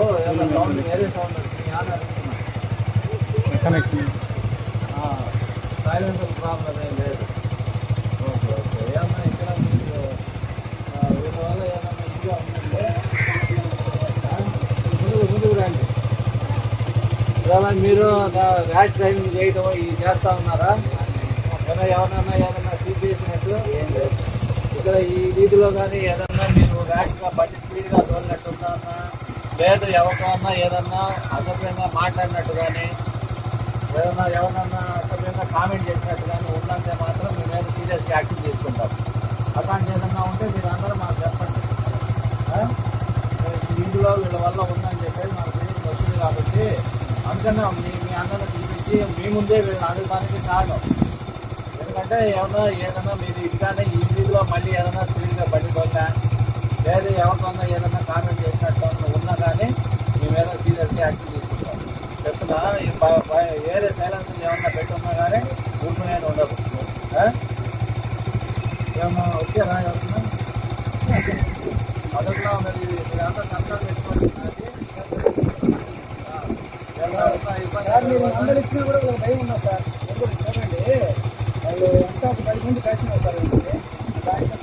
you sir ఏదైనా sound వేరే sound వచ్చింది అని అడుగుతున్నా సైలెన్సర్ ప్రాబ్లం ఏం లేదు. ఓకే ఓకే ఏమన్నా ఇక్కడ మీకు వీళ్ళ వల్ల ఏమన్నా ఇదిగా ఉందంటే ఆ, ముందుకు రండి ఇవాళ మీరు ర్యాష్ డ్రైవింగ్ చేయడం ఇది చేస్తా ఉన్నారా ఏమైనా ఎవరన్నా ఏదన్నా సీట్ చేసినట్టు ఏం లేదు ఇక్కడ ఈ వీధిలో కానీ ఏదన్నా మీరు ర్యాష్గా బట్టి స్పీడ్గా తోలినట్టున్నా లేదు ఎవరికన్నా ఏదన్నా అసభ్యంగా మాట్లాడినట్టు కానీ ఏదన్నా ఎవరన్నా అసభ్యంగా కామెంట్ చేసినట్టు కానీ ఉన్నంతే మాత్రం మీ మీద సీరియస్ యాక్షన్ తీసుకుంటాం. అలాంటి ఏదన్నా ఉంటే మీరు అందరూ మాకు చెప్పండి. ఇందులో వీళ్ళ వల్ల ఉందని చెప్పేసి మాకు తెలియదు వస్తుంది కాబట్టి అందుకనే మీ మీ అందరిని పిలిపించి మీ ముందే వీళ్ళని అడగడానికి కారణం. ఎందుకంటే ఏమన్నా ఏదన్నా మీరు ఇదిగానే ఈ వీధిలో మళ్ళీ ఏదైనా స్పీడ్గా బండి పోయినా లేదు ఎవరికన్నా ఏదైనా కామెంట్ చేసినట్టు ఉన్నా కానీ మీ మీద సీరియస్గా యాక్షన్ తీసుకుంటాం చెప్తున్నా వేరే ఏమన్నా పెట్టున్నా కానీ ఊరుకునే ఉండదు? ఏమన్నా ఎవరన్నా మీరంతా పెట్టుకోండి. మీరు అందరు ఇచ్చినా కూడా ఒక భయం ఉన్నా సార్. చూడండి వాళ్ళు ఎంత ఒక పది మంది కలిసి వస్తారు దానిమ్మ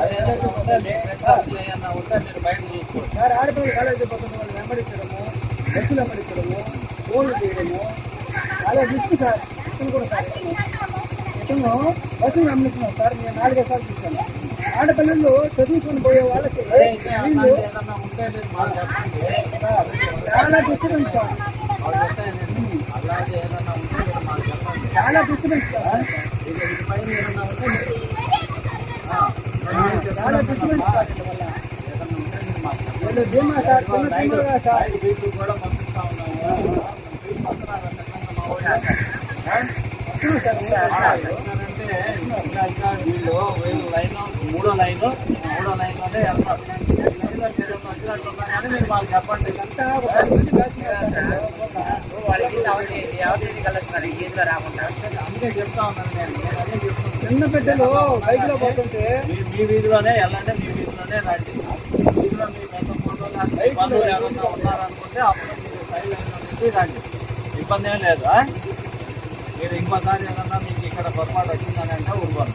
వాళ్ళ పక్కన సార్ ఆడపిల్లలు కాలేజీ పోతున్న వాళ్ళు వెంబడించడము బస్సులు వెంబడించడము ఫోన్లు అలా రిస్క్ సార్ ఇతను కూడా సార్ ఇతను బస్సులు వెంబడిస్తున్నాం సార్ నేను నాలుగైదు సార్లు చూశాను ఆడపిల్లలు చదువుకొని పోయే వాళ్ళకి చాలా డిస్టర్బెన్స్ సార్ చాలా డిస్టర్బెన్స్ సార్ చాలా డిస్టర్బెన్స్ సార్ వీళ్ళ వల్ల వీళ్ళు ధీమా సార్ చిన్న చిన్నగా సార్ వస్తున్నాం సార్ వీళ్ళు వీళ్ళు లైన్ మూడో లైన్ మూడో లైన్లోనే వెళ్తారు మీరు మాకు చెప్పండి అంతా ఒక పది మంది ఈ రాకుండా అందుకే చెప్తా ఉన్నాను నేను. నేను అదే చెప్తున్నాను చిన్న బిడ్డలు బైక్లో పోతుంటే మీ- వీధిలోనే వెళ్ళండి మీ వీధిలోనే రండి. వీధిలో మీ పెద్ద ఫోటోలు బంధువులు ఎవరన్నా ఉన్నారనుకుంటే అప్పుడు మీరు సైడ్ లైన్లో నుంచి రండి. ఇబ్బంది ఏం లేదు? మీరు ఇంకోసారి ఏదన్నా మీకు ఇక్కడ పొరపాటు వచ్చిందని అంటే ఊరుకోండి.